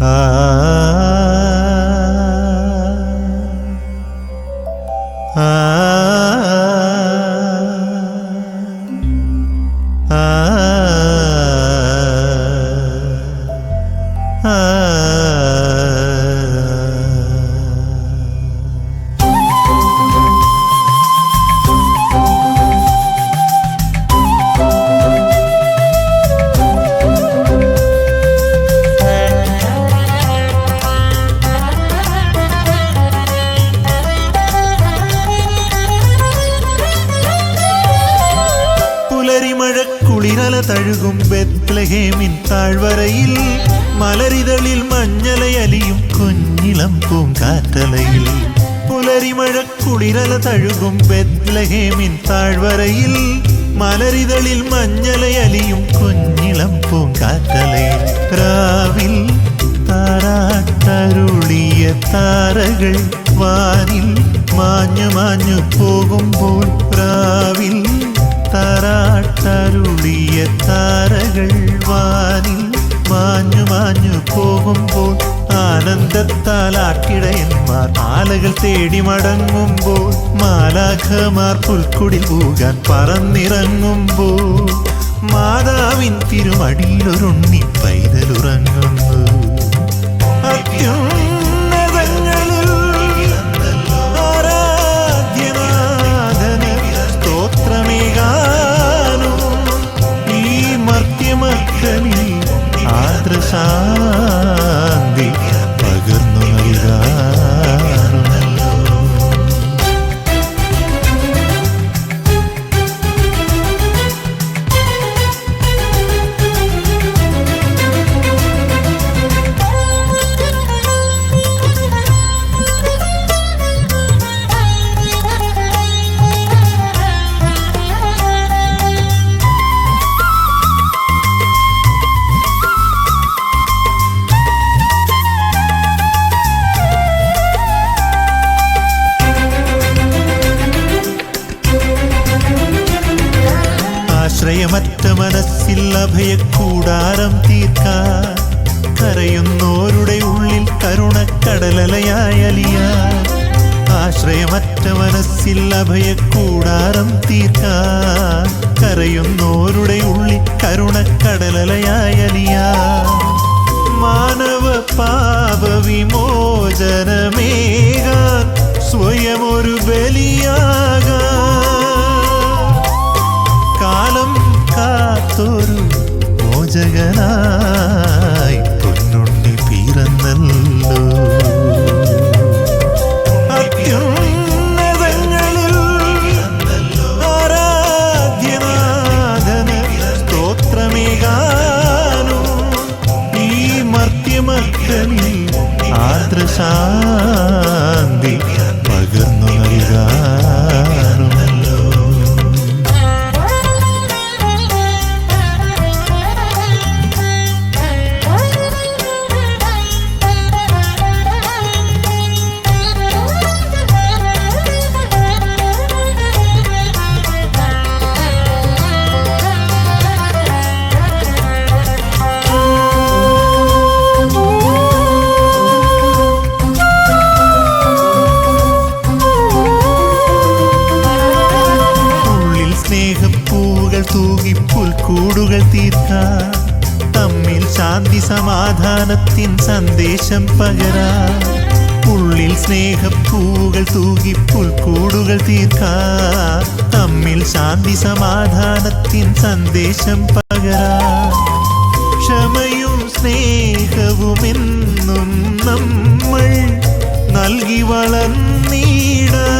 ah തഴുകും ബെത്ലഹേമിൻ താഴ്വരയിൽ. മലരിതളിൽ മഞ്ഞലയലിയും കുഞ്ഞിളം പൂങ്കാറ്റലയിൽ. പുലരിമഴ കുളിരല തഴുകും ബെത്ലഹേമിൻ താഴ്വരയിൽ. മലരിതളിൽ മഞ്ഞലയലിയും കുഞ്ഞിളം പൂങ്കാറ്റലയിൽ. രാവിൽ താരാട്ടരുളിയ താരകൾ വാനിൽ മാഞ്ഞു മാഞ്ഞു പോകുമ്പോൾ രാവിൽ താരാട്ടരുളിയ താരകൾ വാനിൽ മാഞ്ഞു മാഞ്ഞു പോകുമ്പോൾ ആനന്ദത്താൽ ആട്ടിടയന്മാർ ആലകൾ തേടി മടങ്ങുമ്പോൾ മാലാഖമാർ പുൽക്കുടി പോകാൻ പറന്നിറങ്ങുമ്പോൾ മാതാവിൻ തിരുമടിയിലൊരുണ്ണി പൈതലുറങ്ങുന്നു ആശ്രയമറ്റ മനസ്സിൽ അഭയക്കൂടാരം തീർക്കാൻ കരയുന്നോരുടെ ഉള്ളിൽ കരുണക്കടലയായലിയ ആശ്രയമറ്റ മനസ്സിൽ അഭയക്കൂടാരം തീർക്കാൻ കരയുന്നോരുടെ ഉള്ളിൽ കരുണക്കടലയായലിയ മാനവ പാപ വിമോചനമേകാൻ കാലം കാത്തൊരു മോചകനായി പൊന്നുണ്ണി പിറന്നല്ലോ. അത്യുന്നതങ്ങളിൽ പുൽക്കൂടുകൾ തീർക്കാൻ തമ്മിൽ ശാന്തി സമാധാനത്തിൻ സന്ദേശം പകരാ. ഉള്ളിൽ സ്നേഹപ്പൂവുകൾ തൂകി പുൽക്കൂടുകൾ തീർക്കാ. തമ്മിൽ ശാന്തി സമാധാനത്തിൻ സന്ദേശം പകരാ. ക്ഷമയും സ്നേഹവുമെന്നും നമ്മൾ നൽകി വളർന്നീടാ